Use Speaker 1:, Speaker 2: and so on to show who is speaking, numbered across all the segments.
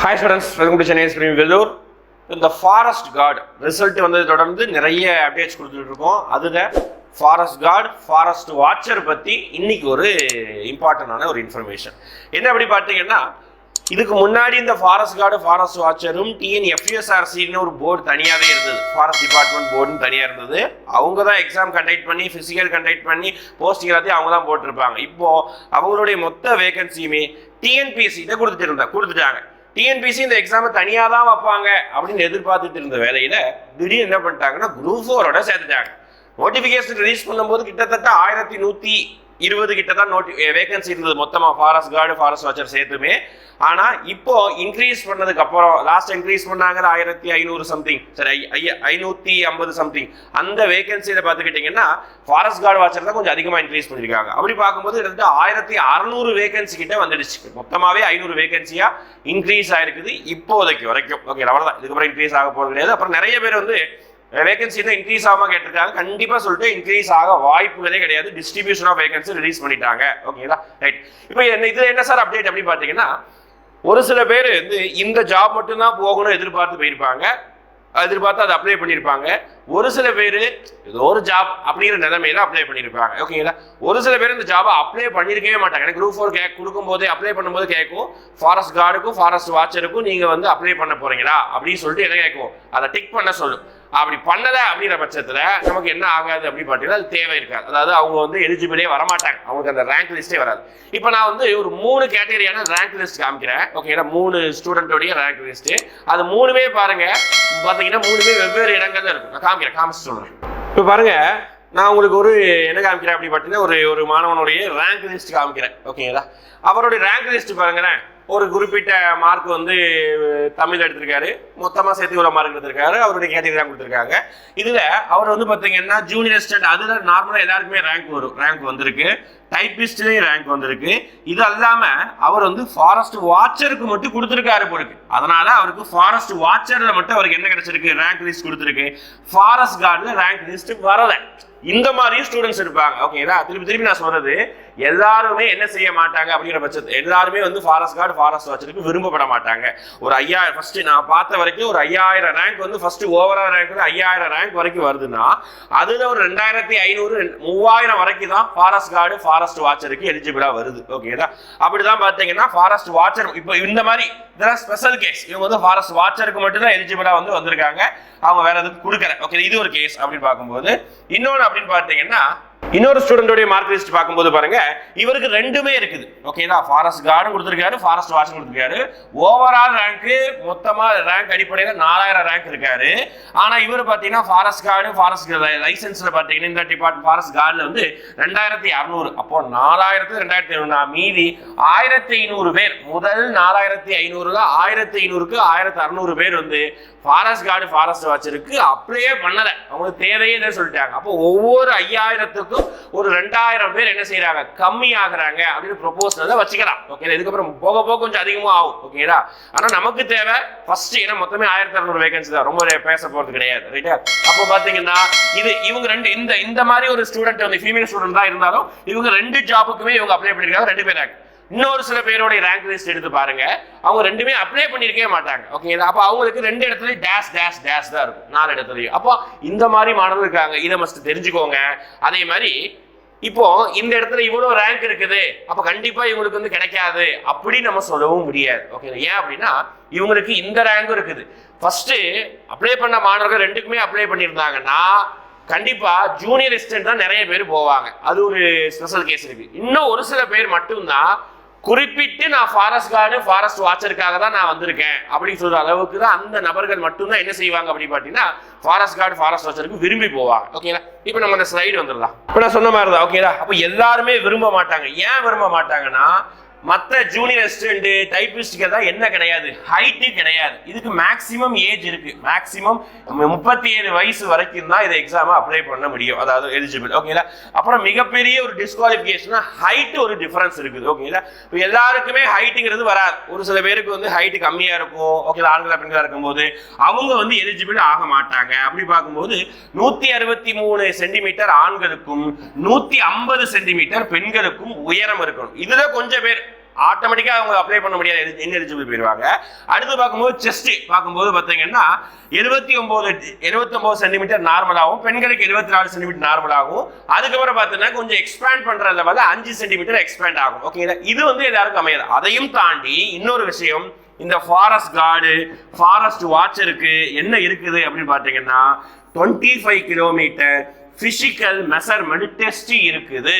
Speaker 1: Hi students welcome to Chennai Vellore இந்த forest card result வந்ததை தொடர்ந்து நிறைய அப்டேட்ஸ் கொடுத்துட்டு இருக்கோம். அதில் ஃபாரஸ்ட் கார்டு ஃபாரஸ்ட் வாட்சர் பற்றி இன்னைக்கு ஒரு இம்பார்ட்டண்டான ஒரு இன்ஃபர்மேஷன் என்ன அப்படி பார்த்தீங்கன்னா இதுக்கு முன்னாடி இந்த ஃபாரஸ்ட் கார்டு ஃபாரஸ்ட் வாட்சரும் டிஎன்எஃப்யூஎஸ்ஆர்சின்னு ஒரு போர்டு தனியாகவே இருந்தது. ஃபாரஸ்ட் டிபார்ட்மெண்ட் போர்டுன்னு தனியாக இருந்தது. அவங்க தான் எக்ஸாம் கண்டக்ட் பண்ணி ஃபிசிக்கல் கண்டக்ட் பண்ணி போஸ்டிங் எல்லாத்தையும் அவங்க தான் போட்டிருப்பாங்க. இப்போது அவங்களுடைய மொத்த வேகன்சியுமே தான் கொடுத்துட்டு இருந்தா கொடுத்துட்டாங்க. டிஎன்பிசி இந்த எக்ஸாமை தனியாக தான் வைப்பாங்க அப்படின்னு எதிர்பார்த்துட்டு இருந்த வேலையில் திடீர்னு என்ன பண்ணிட்டாங்கன்னா குரூப் ஃபோரோட சேர்த்துட்டாங்க. நோட்டிஃபிகேஷன் ரிலீஸ் பண்ணும்போது கிட்டத்தட்ட ஆயிரத்தி நூற்றி இருபது கிட்ட தான் நோட்டி வேகன்சி இருந்தது. மொத்தமாக ஃபாரஸ்ட் கார்டு ஃபாரஸ்ட் வாட்சர் சேர்த்துமே. ஆனால் இப்போ இன்க்ரீஸ் பண்ணதுக்கு அப்புறம் லாஸ்ட் இன்க்ரீஸ் பண்ணாங்க ஆயிரத்தி ஐநூறு சம்திங் சரி ஐ- ஐநூற்றி ஐம்பது சம்திங் அந்த வேகன்சியில் பார்த்துக்கிட்டிங்கன்னா ஃபாரஸ்ட் கார்டு வாட்சர் தான் கொஞ்சம் அதிகமாக இன்க்ரீஸ் பண்ணியிருக்காங்க. அப்படி பார்க்கும்போது கிட்டத்தட்ட ஆயிரத்தி அறநூறு வேகன்சி கிட்ட வந்துடுச்சு. மொத்தமாகவே ஐநூறு வேகன்சியாக இன்க்ரீஸ் ஆயிருக்குது இப்போதைக்கு வரைக்கும். ஓகே அவ்வளோதான் இதுக்கப்புறம் இன்க்ரீஸ் ஆக போகிறது கிடையாது. அப்புறம் நிறைய பேர் வந்து வேகன்சி தான் இன்க்ரீஸ் ஆகாம கேட்டிருக்காங்க. கண்டிப்பா சொல்லிட்டு இன்க்ரீஸ் ஆக வாய்ப்புகளே கிடையாது. டிஸ்ட்ரிபியூஷன் ஆஃப் வேகன்சி ரிலீஸ் பண்ணிட்டாங்க. ஓகேங்களா ரைட் இப்போ என்ன இதுல என்ன சார் அப்டேட் அப்படி பார்த்தீங்கன்னா ஒரு சில பேர் வந்து இந்த ஜாப் மட்டும்தான் போகணும் எதிர்பார்த்து போயிருப்பாங்க. எதிர்பார்த்து அதை அப்ளை பண்ணியிருப்பாங்க. ஒரு சில பேர் ஏதோ ஒரு ஜாப் அப்படிங்கிற நிலைமையில அப்ளை பண்ணியிருப்பாங்க ஓகேங்களா ஒரு சில பேர் இந்த ஜாபை அப்ளை பண்ணியிருக்கவே மாட்டாங்க. எனக்கு குரூப் ஃபோர் கே கொடுக்கும்போது அப்ளை பண்ணும்போது கேட்கும் ஃபாரஸ்ட் கார்டுக்கும் ஃபாரஸ்ட் வாட்சருக்கும் நீங்கள் வந்து அப்ளை பண்ண போறீங்களா? அப்படின்னு சொல்லிட்டு என்ன கேட்கும்? அதை டிக் பண்ண சொல்லும். அப்படி பண்ணலை அப்படிங்கிற பட்சத்தில் நமக்கு என்ன ஆகாது அப்படின்னு பார்த்தீங்கன்னா அது தேவை இருக்காது. அதாவது அவங்க வந்து எலிஜிபிளே வரமாட்டாங்க. அவங்களுக்கு அந்த ரேங்க் லிஸ்ட்டே வராது. இப்போ நான் வந்து ஒரு மூணு கேட்டகரியான ரேங்க் லிஸ்ட் காமிக்கிறேன். ஓகேங்களா மூணு ஸ்டூடெண்ட்டோடைய ரேங்க் லிஸ்ட்டு அது மூணுமே பாருங்க. பார்த்தீங்கன்னா மூணுமே வெவ்வேறு இடங்கள்ல இருக்கும். காமிக்கிறேன் காமிச்சு சொல்கிறேன் இப்போ பாருங்க நான் உங்களுக்கு ஒரு என்ன காமிக்கிறேன் அப்படி பார்த்தீங்கன்னா ஒரு ஒரு மாணவனுடைய ரேங்க் லிஸ்ட் காமிக்கிறேன் ஓகேங்களா? அவருடைய ரேங்க் லிஸ்ட் பாருங்களேன். ஒரு குறிப்பிட்ட மார்க் வந்து தமிழ் எடுத்திருக்காரு. மொத்தமாக சேர்த்து இவ்வளோ மார்க் எடுத்திருக்காரு. அவருடைய கேட்டகரி ரேங்க் கொடுத்துருக்காங்க. இதில் அவர் வந்து பார்த்தீங்கன்னா ஜூனியர் ஸ்டண்ட் அதில் நார்மலாக எல்லாருக்குமே ரேங்க் வரும் ரேங்க் வந்திருக்கு. டைப்பிஸ்ட்லேயும் ரேங்க் வந்திருக்கு. இது அல்லாமல் அவர் வந்து ஃபாரஸ்ட் வாட்சருக்கு மட்டும் கொடுத்துருக்காரு போலுக்கு. அதனால அவருக்கு ஃபாரஸ்ட் வாட்சரில் மட்டும் அவருக்கு என்ன கிடைச்சிருக்கு? ரேங்க் லிஸ்ட் கொடுத்துருக்கு. ஃபாரஸ்ட் கார்டில் ரேங்க் லிஸ்ட் வரல. இந்த மாதிரியும் ஸ்டூடெண்ட்ஸ் இருப்பாங்க. ஓகேங்களா திருப்பி திருப்பி நான் சொல்றது. எல்லாருமே என்ன செய்ய மாட்டாங்க அப்படிங்கிற பட்சத்து எல்லாருமே வந்து ஃபாரஸ்ட் கார்டு ஃபாரஸ்ட் வாட்சருக்கு விரும்பப்பட மாட்டாங்க. ஒரு ஐயாயிரம் ஃபர்ஸ்ட் நான் பார்த்த வரைக்கும் ஒரு ஐயாயிரம் ரேங்க் வந்து ஃபர்ஸ்ட் ஓவரால் ரேங்க் வந்து ஐயாயிரம் ரேங்க் வரைக்கும் வருதுன்னா அதுல ஒரு ரெண்டாயிரத்தி ஐநூறு மூவாயிரம் வரைக்கும் தான் ஃபாரஸ்ட் கார்டு ஃபாரஸ்ட் வாட்சருக்கு எலிஜிபிளா வருது. ஓகேதா அப்படிதான் பார்த்தீங்கன்னா ஃபாரஸ்ட் வாட்சர் இப்போ இந்த மாதிரி இதெல்லாம் ஸ்பெஷல் கேஸ் இவங்க வந்து ஃபாரஸ்ட் வாட்சருக்கு மட்டும்தான் எலிஜிபிளா வந்து வந்திருக்காங்க. அவங்க வேற எதுவும் கொடுக்கல. ஓகே இது ஒரு கேஸ் அப்படின்னு பார்க்கும்போது இன்னொன்று அப்படின்னு பார்த்தீங்கன்னா இன்னொரு ஸ்டூடெண்டோடைய மார்க் லிஸ்ட் பார்க்கும்போது பாருங்க இவருக்கு ரெண்டுமே இருக்குது. ஓகேதா ஃபாரஸ்ட் கார்டும் கொடுத்துருக்காரு ஃபாரஸ்ட் வாட்சும் கொடுத்துருக்காரு. ஓவரால் ரேங்க்கு மொத்தமா ரேங்க் அடிப்படையில் நாலாயிரம் ரேங்க் இருக்காரு. ஆனா இவர் பார்த்தீங்கன்னா ஃபாரஸ்ட் கார்டு ஃபாரஸ்ட் லைசன்ஸ்ல பார்த்தீங்கன்னா இந்த டிபார்ட்மெண்ட் ஃபாரஸ்ட் கார்டில் வந்து ரெண்டாயிரத்தி அறுநூறு. அப்போ நாலாயிரத்து ரெண்டாயிரத்தி ஐநூறு மீதி ஆயிரத்தி ஐநூறு பேர். முதல் நாலாயிரத்தி ஐநூறுல ஆயிரத்தி ஐநூறுக்கு ஆயிரத்தி அறுநூறு பேர் வந்து ஃபாரஸ்ட் கார்டு ஃபாரஸ்ட் வாட்ச் இருக்கு அப்ளையே பண்ணலை. அவங்களுக்கு தேவையே சொல்லிட்டாங்க. அப்போ ஒவ்வொரு ஐயாயிரத்துக்கும் ஒரு ரெண்டாயிரம் பேர் என்ன செய்யறாங்க கம்மி ஆகுறாங்க அப்படின்னு ப்ரொபோசல் வச்சுக்கலாம். ஓகே இதுக்கப்புறம் போக போக கொஞ்சம் அதிகமாக ஆகும். ஓகேடா ஆனா நமக்கு தேவை ஃபர்ஸ்ட் ஏன்னா மொத்தமே ஆயிரத்தி அறுநூறு வேகன்சி தான். ரொம்ப பேச போறது கிடையாது. ரைட்டா அப்போ பாத்தீங்கன்னா இது இவங்க ரெண்டு இந்த இந்த மாதிரி ஒரு ஸ்டூடெண்ட் வந்து ஃபீமேல் ஸ்டூடெண்ட் தான் இருந்தாலும் இவங்க ரெண்டு ஜாபுக்குமே இவங்க அப்ளை பண்ணிருக்காங்க. ரெண்டு பேராங்க இன்னொரு சில பேருடைய ரேங்க் லிஸ்ட் எடுத்து பாருங்க. அவங்க ரெண்டுமே அப்ளை பண்ணியிருக்கவே மாட்டாங்க. ஓகேங்களா அப்போ அவங்களுக்கு ரெண்டு இடத்துல டேஷ் டேஷ் டேஷ் தான் இருக்கும். நாலு இடத்துலையும். அப்போ இந்த மாதிரி மாணவர்கள் இருக்காங்க. இதை மஸ்ட் தெரிஞ்சுக்கோங்க. அதே மாதிரி இப்போ இந்த இடத்துல இவ்வளவு ரேங்க் இருக்குது. அப்ப கண்டிப்பா இவங்களுக்கு வந்து கிடைக்காது. அப்படி நம்ம சொல்லவும் முடியாது. ஓகே ஏன் அப்படின்னா இவங்களுக்கு இந்த ரேங்கும் இருக்குது. ஃபர்ஸ்ட் அப்ளை பண்ண மாணவர்கள் ரெண்டுக்குமே அப்ளை பண்ணியிருந்தாங்கன்னா கண்டிப்பா ஜூனியர் அசிஸ்டன்ட் தான் நிறைய பேர் போவாங்க. அது ஒரு ஸ்பெஷல் கேஸ் இருக்கு. இன்னும் ஒரு சில பேர் மட்டும்தான் குறிப்பிட்டு நான் ஃபாரஸ்ட் கார்டு ஃபாரஸ்ட் வாட்சருக்காக தான் நான் வந்திருக்கேன். அப்படின்னு சொல்ற அளவுக்கு தான் அந்த நபர்கள் மட்டும்தான் என்ன செய்வாங்க அப்படின்னு பார்த்தீங்கன்னா ஃபாரஸ்ட் கார்டு ஃபாரஸ்ட் வாட்சருக்கு விரும்பி போவாங்க. ஓகேங்களா இப்போ நம்ம அந்த ஸ்லைடு வந்துடலாம். இப்போ நான் சொன்ன மாதிரி தான் ஓகேங்களா அப்போ எல்லாருமே விரும்ப மாட்டாங்க. ஏன் விரும்ப மாட்டாங்கன்னா மற்ற ஜூனியர் அசிஸ்டன்ட் டைபிஸ்டுக்கு தான் என்ன கிடையாது? ஹைட்டு கிடையாது. இதுக்கு மேக்ஸிமம் ஏஜ் இருக்கு. மேக்ஸிமம் முப்பத்தி ஏழு வயசு வரைக்கும் தான் இதை எக்ஸாமை அப்ளை பண்ண முடியும். அதாவது எலிஜிபிள் ஓகேங்களா அப்புறம் மிகப்பெரிய ஒரு டிஸ்குவாலிஃபிகேஷனா ஹைட்டு ஒரு டிஃபரன்ஸ் இருக்குது. ஓகேங்களா இப்போ எல்லாருக்குமே ஹைட்டுங்கிறது வராது. ஒரு சில பேருக்கு வந்து ஹைட்டு கம்மியாக இருக்கும். ஓகே ஆண்களா பெண்களா இருக்கும்போது அவங்க வந்து எலிஜிபிள் ஆக மாட்டாங்க. அப்படி பார்க்கும்போது நூற்றி அறுபத்தி மூணு சென்டிமீட்டர் ஆண்களுக்கும் நூற்றி ஐம்பது சென்டிமீட்டர் பெண்களுக்கும் உயரம் இருக்கணும். இதுல கொஞ்சம் பேர் ஆட்டோமேட்டிக்காக அவங்க அப்ளை பண்ண முடியாது. இன்எலிஜிபிள் போயிடுவாங்க அடுத்து பார்க்கும்போது செஸ்ட் பார்க்கும்போது பார்த்தீங்கன்னா எழுபத்தி ஒம்பது எழுபத்தொம்பது சென்டிமீட்டர் நார்மலாகவும் பெண்களுக்கு எழுபத்தி நாலு சென்டிமீட்டர் நார்மலாகும் அதுக்கப்புறம் பார்த்தீங்கன்னா கொஞ்சம் எக்ஸ்பேண்ட் பண்ணுற லெவலில் அஞ்சு சென்டிமீட்டர் எக்ஸ்பேண்ட் ஆகும். ஓகேங்களா இது வந்து எல்லாருக்கும் அமையாது. அதையும் தாண்டி இன்னொரு விஷயம் இந்த ஃபாரஸ்ட் கார்டு ஃபாரஸ்ட் வாட்சருக்கு என்ன இருக்குது அப்படின்னு பார்த்தீங்கன்னா twenty five kilometre physical measurement test இருக்குது.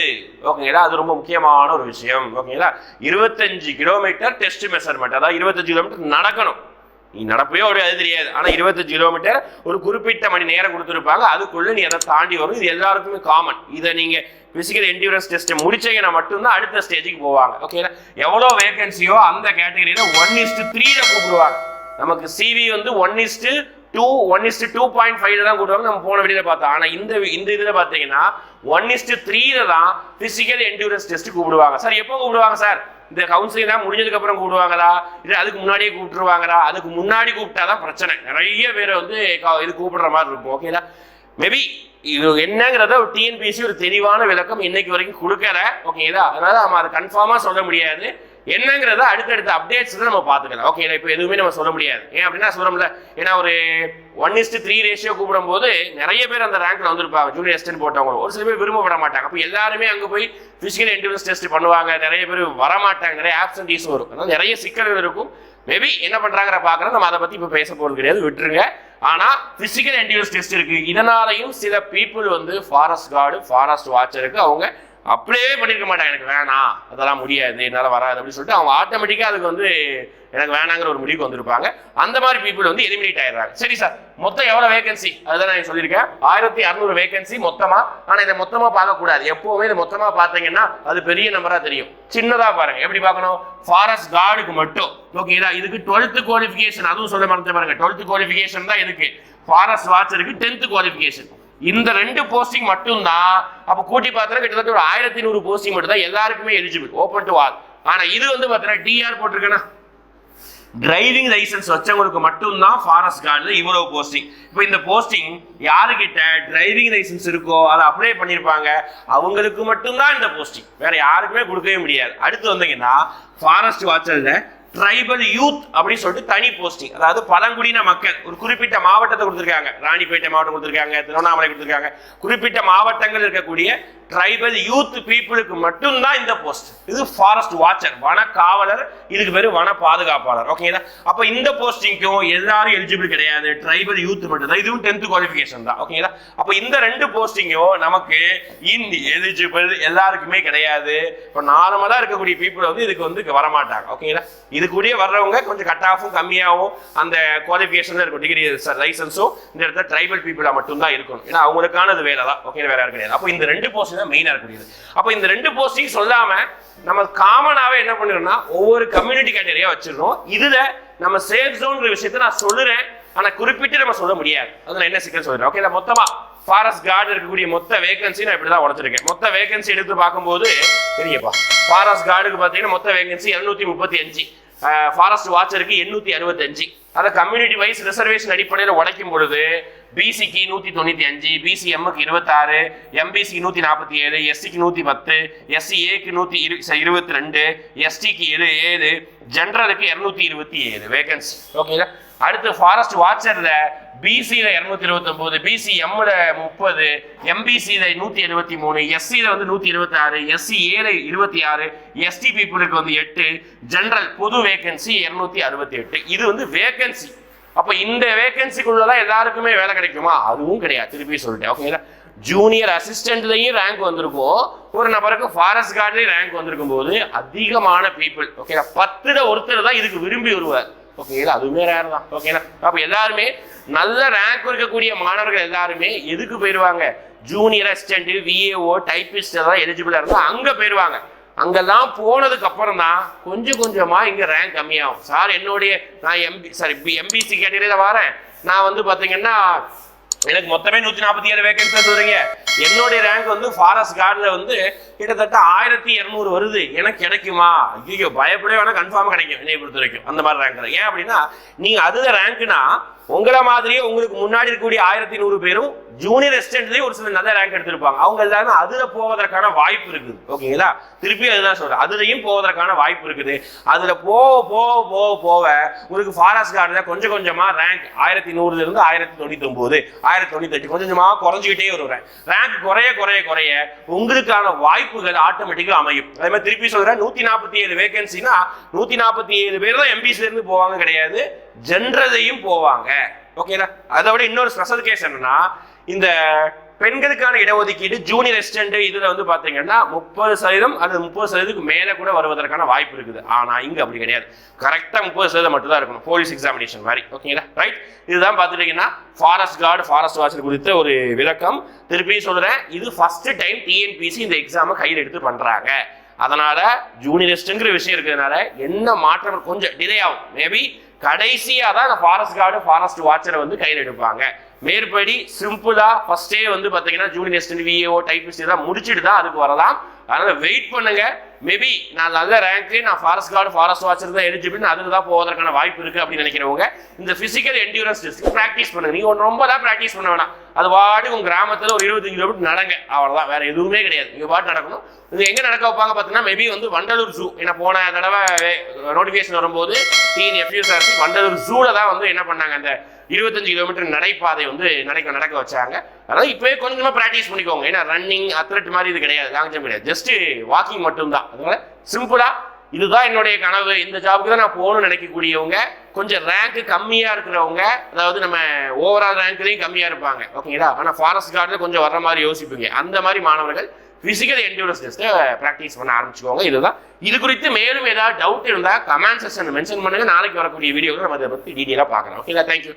Speaker 1: ஓகேங்களா? அது ரொம்ப முக்கியமான ஒரு விஷயம். ஓகேங்களா? இருபத்தஞ்சு கிலோமீட்டர் டெஸ்ட் மெசர்மெண்ட் அதாவது இருபத்தஞ்சு கிலோமீட்டர் நடக்கணும். நீ நடப்பையோ ஒரு அது தெரியாது. ஆனால் இருபத்தஞ்சு கிலோமீட்டர் ஒரு குறிப்பிட்ட மணி நேரம் கொடுத்துருப்பாங்க. அதுக்குள்ள நீ அதை தாண்டி வரும். இது எல்லாருக்குமே காமன் இதை நீங்கள் பிசிக்கல் என்டியூரன்ஸ் டெஸ்ட்டை முடிச்சீங்கன்னா மட்டும்தான் அடுத்த ஸ்டேஜுக்கு போவாங்க. ஓகேங்களா? எவ்வளோ வேகன்சியோ அந்த கேட்டகரியில் ஒன் இஸ்டு த்ரீல கூப்பிடுவாங்க. நமக்கு சிவி வந்து one is to two one is to two point ஃபைவ்ல தான் கூப்பிடுவாங்க நம்ம போன வீடியோல பார்த்தோம். ஆனால் இந்த இந்த இதில் பார்த்தீங்கன்னா ஒன் இஸ்ட் த்ரீல தான் பிசிக்கல் என்டூரன்ஸ் டெஸ்ட் கூப்பிடுவாங்க. சார் எப்போ கூப்பிடுவாங்க சார்? இந்த கவுன்சிலிங் தான் முடிஞ்சதுக்கு அப்புறம் கூப்பிடுவாங்களா? இல்லை அதுக்கு முன்னாடியே கூப்பிட்டுருவாங்களா? அதுக்கு முன்னாடி கூப்பிட்டாதான் பிரச்சனை. நிறைய பேரை வந்து இது கூப்பிடுற மாதிரி இருக்கும். ஓகேங்களா மேபி இது என்னங்கிறத ஒரு டிஎன்பிஎஸ்சி ஒரு தெளிவான விளக்கம் இன்னைக்கு வரைக்கும் கொடுக்கல. ஓகேங்களா அதனால நம்ம அதை கன்ஃபார்மாக சொல்ல முடியாது. என்னங்கிறத அடுத்தடுத்த அப்டேட்ஸ் நம்ம பார்த்துக்கலாம். ஓகே இப்போ எதுவுமே நம்ம சொல்ல முடியாது. ஏன் அப்படின்னா சொல்ல முடியல. ஏன்னா ஒரு ஒன் இஸ்ட் த்ரீ ரேஷியோ கூப்பிடும்போது நிறைய பேர் அந்த ரேங்க்ல வந்திருப்பாங்க ஜூனியர் எஸ்டன் போட்டவங்க ஒரு சில பேர் விரும்பப்பட மாட்டாங்க. அப்போ எல்லாருமே அங்கே போய் பிசிக்கல் என்ட்ரன்ஸ் டெஸ்ட் பண்ணுவாங்க. நிறைய பேர் வரமாட்டாங்க. நிறைய ஆப்சன்டீஸும் வரும். அதனால நிறைய சிக்கல்கள் இருக்கும். மேபி என்ன பண்றாங்கிற பார்க்குறோம் நம்ம அதை பத்தி இப்போ பேச போறது கிடையாது. விட்டுருங்க. ஆனா பிசிக்கல் என்ட்ரன்ஸ் டெஸ்ட் இருக்கு. இதனாலையும் சில பீப்புள் வந்து ஃபாரஸ்ட் கார்டு ஃபாரஸ்ட் வாட்சருக்கு அவங்க அப்படியே பண்ணிருக்க மாட்டாங்க எனக்கு வேணாம். அதெல்லாம் முடியாது. என்னால் வராது அப்படின்னு சொல்லிட்டு அவங்க ஆட்டோமேட்டிக்காக அதுக்கு வந்து எனக்கு வேணாங்கிற ஒரு முடிவுக்கு வந்திருப்பாங்க. அந்த மாதிரி பீப்புள் வந்து எலிமினேட் ஆயிடுறாங்க. சரி சார் மொத்தம் எவ்வளோ வேகன்சி அதுதான் நான் சொல்லியிருக்கேன். ஆயிரத்தி அறுநூறு வேகன்சி மொத்தமாக ஆனால் இதை மொத்தமாக பார்க்கக்கூடாது. எப்போவுமே இதை மொத்தமாக பார்த்தீங்கன்னா அது பெரிய நம்பராக தெரியும். சின்னதாக பாருங்க. எப்படி பார்க்கணும்? ஃபாரஸ்ட் கார்டுக்கு மட்டும். ஓகேங்களா இதுக்கு டுவெல்த்து குவாலிஃபிகேஷன் அதுவும் சொல்ல மறந்து பாருங்க. டுவெல்த்து குவாலிஃபிகேஷன் தான் இதுக்கு. ஃபாரஸ்ட் வாட்சருக்கு டென்த்து குவாலிஃபிகேஷன் இந்த ரெண்டு போஸ்டிங் மட்டும்தான். அப்போ கூட்டி பார்த்தா கிட்டத்தட்ட ஒரு ஆயிரத்தி நூறு போஸ்டிங் மட்டும் தான் எல்லாருக்குமே எலிஜிபிள் ஓப்பன் டு ஆல் ஆனா இது வந்து பார்த்தீங்கன்னா டிஆர் போட்டிருக்கேன்னா டிரைவிங் லைசன்ஸ் வச்சவங்களுக்கு மட்டும்தான் ஃபாரஸ்ட் கார்டில் இவ்வளவு போஸ்டிங் இப்போ இந்த போஸ்டிங் யாருக்கிட்ட டிரைவிங் லைசன்ஸ் இருக்கோ அதை அப்ளை பண்ணியிருப்பாங்க அவங்களுக்கு மட்டும்தான் இந்த போஸ்டிங் வேற யாருக்குமே கொடுக்கவே முடியாது. அடுத்து வந்தீங்கன்னா ஃபாரஸ்ட் வாட்சரில் ட்ரைபல் யூத் அப்படின்னு சொல்லிட்டு தனி போஸ்டிங் அதாவது பழங்குடியின மக்கள். ஒரு குறிப்பிட்ட மாவட்டத்தை கொடுத்துருக்காங்க. ராணிப்பேட்டை மாவட்டம் கொடுத்துருக்காங்க திருவண்ணாமலை கொடுத்துருக்காங்க. குறிப்பிட்ட மாவட்டங்கள் இருக்கக்கூடிய ட்ரைபல் யூத் பீப்புளுக்கு மட்டும்தான் இந்த போஸ்ட் இது ஃபாரஸ்ட் வாட்சர் வன காவலர் இதுக்கு பேர் வன பாதுகாப்பாளர் ஓகேங்களா அப்ப இந்த போஸ்டிங்க்கும் எல்லாரும் எலிஜிபிள் கிடையாது. ட்ரைபல் யூத் மட்டும் தான் இதுவும் டென்த் குவாலிஃபிகேஷன் தான். ஓகேங்களா அப்ப இந்த ரெண்டு போஸ்டிங்கும் நமக்கு இன் எலிஜிபிள் எல்லாருக்குமே கிடையாது. இப்போ நார்மலா இருக்கக்கூடிய பீப்புள் வந்து இதுக்கு வந்து வரமாட்டாங்க. ஓகேங்களா இது கூடயே வர்றவங்க கொஞ்சம் கட் ஆஃபும் கம்மியாகவும் அந்த குவாலிஃபிகேஷன் இருக்கும் டிகிரி லைசன்ஸும் இந்த இடத்துல ட்ரைபல் பீப்புளா மட்டும்தான் இருக்கணும். ஏன்னா அவங்களுக்கானது வேலை தான் ஓகே வேற யாரும் கிடையாது. அப்போ இந்த ரெண்டு போஸ்டிங் தான் மெயினாக இருக்கக்கூடியது. அப்போ இந்த ரெண்டு போஸ்டிங் சொல்லாமல் நம்ம காமனாகவே என்ன பண்ணிடுறோம்னா ஒவ்வொரு கம்யூனிட்டி கேட்டகரியாக வச்சிருக்கோம் இதில் நம்ம சேஃப் ஜோன்ற விஷயத்தை நான் சொல்லுறேன். ஆனால் குறிப்பிட்டு நம்ம சொல்ல முடியாது. அதில் நான் என்ன சிக்கல் சொல்கிறேன் ஓகே மொத்தமாக ஃபாரஸ்ட் கார்டு இருக்கக்கூடிய மொத்த வேகன்சி நான் இப்படி தான் உடச்சிருக்கேன். மொத்த வேகன்சி எடுத்து பார்க்கும்போது தெரியப்பா ஃபாரஸ்ட் கார்டுக்கு பார்த்தீங்கன்னா மொத்த வேகன்சி இரநூத்தி முப்பத்தி அஞ்சு. ஃபாரஸ்ட் வாட்சருக்கு எண்ணூத்தி அறுபத்தஞ்சு. அதை கம்யூனிட்டி வைஸ் ரிசர்வேஷன் அடிப்படையில் உடைக்கும் பொழுது பிசிக்கு நூற்றி தொண்ணூற்றி அஞ்சு பிசி எம்முக்கு இருபத்தாறு எம்பிசி நூற்றி நாற்பத்தி ஏழு எஸ்சிக்கு நூற்றி பத்து எஸ்சி ஏக்கு நூற்றி இரு இருபத்தி ரெண்டு எஸ்டிக்கு ஏழு ஏழு ஜென்ரலுக்கு இரநூத்தி இருபத்தி ஏழு வேகன்சி ஓகேங்களா அடுத்து ஃபாரஸ்ட் வாட்சரில் பிசியில் இரநூத்தி இருபத்தொம்போது பிசி முப்பது எம்பிசியில் நூற்றி எழுபத்தி மூணு எஸ்சியில் வந்து நூற்றி இருபத்தி ஆறு எஸ்சி ஏழு இருபத்தி ஆறு எஸ்டி பீப்புளுக்கு வந்து எட்டு ஜென்ரல் பொது வேகன்சி இரநூத்தி அறுபத்தி எட்டு. இது வந்து வேகன்சி அப்போ இந்த வேகன்சிக்குள்ளதான் எல்லாருக்குமே வேலை கிடைக்குமா? அதுவும் கிடையாது. திருப்பி சொல்லிட்டேன். ஓகேங்களா ஜூனியர் அசிஸ்டன்ட்லையும் ரேங்க் வந்திருக்கும். ஒரு நபருக்கு ஃபாரஸ்ட் கார்ட்லேயும் ரேங்க் வந்திருக்கும் போது அதிகமான பீப்புள் ஓகேங்களா பத்துல ஒருத்தர் தான் இதுக்கு விரும்பி வருவார். ஓகேங்களா அதுவுமே ரேர் தான். ஓகேங்களா அப்போ எல்லாருமே நல்ல ரேங்க் இருக்கக்கூடிய மாணவர்கள் எல்லாருமே எதுக்கு போயிடுவாங்க ஜூனியர் அசிஸ்டன்ட் விஏஓ டைப்பிஸ்ட் எல்லாம் எலிஜிபிளாக இருந்தால் அங்கே போயிடுவாங்க அங்கெல்லாம் போனதுக்கு அப்புறம் தான் கொஞ்சம் கொஞ்சமா இங்க ரேங்க் கம்மியாகும். சார் என்னுடைய நான் எம்பி சாரி எம்பிசி கேட்டகரியில வரேன். நான் வந்து பாத்தீங்கன்னா எனக்கு மொத்தமே நூத்தி நாற்பத்தி ஏழு வேகன்சி சொல்றீங்க என்னுடைய ரேங்க் வந்து ஃபாரஸ்ட் கார்டில் வந்து கிட்டத்தட்ட ஆயிரத்தி இரநூறு வருது. எனக்கு கிடைக்குமா? ஐயோ பயப்படவே வேணா கன்ஃபார்மாக கிடைக்கும் என்னை பொறுத்த வரைக்கும் அந்த மாதிரி ரேங்க் ஏன் அப்படின்னா நீங்கள் அதுல ரேங்க்னா உங்களை மாதிரியே உங்களுக்கு முன்னாடி இருக்கக்கூடிய ஆயிரத்தி நூறு பேரும் ஜூனியர் ரெசிடென்ட்லயே ஒரு சில நல்ல ரேங்க் எடுத்திருப்பாங்க. அவங்க எல்லாமே அதில் போவதற்கான வாய்ப்பு இருக்குது. ஓகேங்களா திருப்பி அதுதான் சொல்கிறேன் அதுலேயும் போவதற்கான வாய்ப்பு இருக்குது. அதில் போக போக போக போக உங்களுக்கு ஃபாரஸ்ட் கார்டில் கொஞ்சம் கொஞ்சமாக ரேங்க் ஆயிரத்தி நூறுலேருந்து ஆயிரத்தி தொண்ணூற்றி ஒன்பது ஆயிரத்தி தொண்ணூற்றி எட்டு கொஞ்சம் கொஞ்சமாக குறைஞ்சிக்கிட்டே வருவேன். ரேங்க் குறைய குறைய குறைய உங்களுக்கான வாய்ப்புகள் ஆட்டோமேட்டிக்கா அமையும். அதே மாதிரி திருப்பி சொல்றேன் நூத்தி நாற்பத்தி ஏழு வேகன்சினா நூத்தி நாற்பத்தி ஏழு பேர் தான் எம்பிசில இருந்து போவாங்க கிடையாது. ஜென்ரதையும் போவாங்க. ஓகேங்களா அதை விட இன்னொரு ஸ்பெஷல் கேஸ் என்னன்னா இந்த பெண்களுக்கான இடஒதுக்கீடு ஜூனியர் அசிஸ்டன்ட் இதில் வந்து பார்த்தீங்கன்னா முப்பது சதவீதம் அது முப்பது சதவீதத்துக்கு மேலே கூட வருவதற்கான வாய்ப்பு இருக்குது. ஆனால் இங்கே அப்படி கிடையாது. கரெக்டாக முப்பது சதவீதம் மட்டும் தான் இருக்கணும். போலீஸ் எக்ஸாமினேஷன் மாதிரி. ஓகேங்களா ரைட் இதுதான் பார்த்துட்டீங்கன்னா ஃபாரஸ்ட் கார்டு ஃபாரஸ்ட் வாட்சர் குறித்த ஒரு விளக்கம். திருப்பி சொல்கிறேன் இது ஃபர்ஸ்ட் டைம் டிஎன்பிசி இந்த எக்ஸாமை கையில் எடுத்து பண்ணுறாங்க அதனால ஜூனியரிஸ்ட்ங்கிற விஷயம் இருக்கிறதுனால என்ன மாற்றம் கொஞ்சம் டிலே ஆகும். மேபி கடைசியாக தான் அந்த ஃபாரஸ்ட் கார்டு ஃபாரஸ்ட் வாட்சரை வந்து கையில் எடுப்பாங்க. மேற்படி சிம்பிளா ஃபர்ஸ்டே வந்து பாத்தீங்கன்னா ஜூனியர் அசிஸ்டன்ட் விஏஓ டைபிஸ்ட் தான் முடிச்சுட்டு தான் அதுக்கு வரலாம். அதனால வெயிட் பண்ணுங்க. மேபி நான் நல்ல ரேங்க் நான் ஃபாரஸ்ட் கார்டு ஃபாரஸ்ட் வாட்சர் தான் எலிஜிபிள் அதுக்கு தான் போவதற்கான வாய்ப்பு இருக்கு அப்படின்னு நினைக்கிறவங்க இந்த பிசிக்கல் என்டியூரன்ஸ் டெஸ்ட் ப்ராக்டிஸ் பண்ணுங்க. நீங்க ஒன்று ரொம்ப தான் ப்ராக்டிஸ் பண்ண வேணாம். அது பாட்டுக்கு உங்க கிராமத்துல ஒரு இருபத்தஞ்சு கிலோமீட்டர் நடங்க. அவ்வளவுதான். வேற எதுவுமே கிடையாது. நீங்க பாட்டு நடக்கணும். இது எங்க நடக்க வைப்பாங்க பார்த்தீங்கன்னா மேபி வந்து வண்டலூர் ஜூ என்ன போன தடவை நோட்டிஃபிகேஷன் வரும்போது டிஎன் எஃப்யூஎஸ்ஆர்சி வண்டலூர் ஜூல தான் வந்து என்ன பண்ணாங்க அந்த இருபத்தஞ்சு கிலோமீட்டர் நடைபாதை வந்து நடக்க நடக்க வச்சாங்க. அதனால இப்போவே கொஞ்சமாக ப்ராக்டிஸ் பண்ணிக்கோங்க. ஏன்னா ரன்னிங் அத்லெட் மாதிரி இது கிடையாது. லாங் ஜம்ப் கிடையாது. ஜஸ்ட் வாக்கிங் மட்டும்தான். அதனால சிம்பிளாக இதுதான் என்னுடைய கனவு. இந்த ஜாபுக்கு தான் நான் போகணும்னு நினைக்கக்கூடியவங்க கொஞ்சம் ரேங்க் கம்மியாக இருக்கிறவங்க அதாவது நம்ம ஓவரால் ரேங்க்லேயும் கம்மியாக இருப்பாங்க. ஓகேங்களா ஆனால் ஃபாரஸ்ட் கார்டில் கொஞ்சம் வர்ற மாதிரி யோசிப்பீங்க. அந்த மாதிரி மாணவர்கள் ஃபிசிக்கல் என்டூரன்ஸ் டெஸ்ட்டை ப்ராக்டிஸ் பண்ண ஆரம்பிச்சுக்கோங்க. இதுதான். இது குறித்து மேலும் ஏதாவது டவுட் இருந்தால் கமெண்ட் செக்ஷன் மென்ஷன் பண்ணுங்க. நாளைக்கு வரக்கூடிய வீடியோவில் நம்ம அதை பற்றி டீட்டெயிலாக பார்க்கலாம். ஓகேங்களா தேங்க்யூ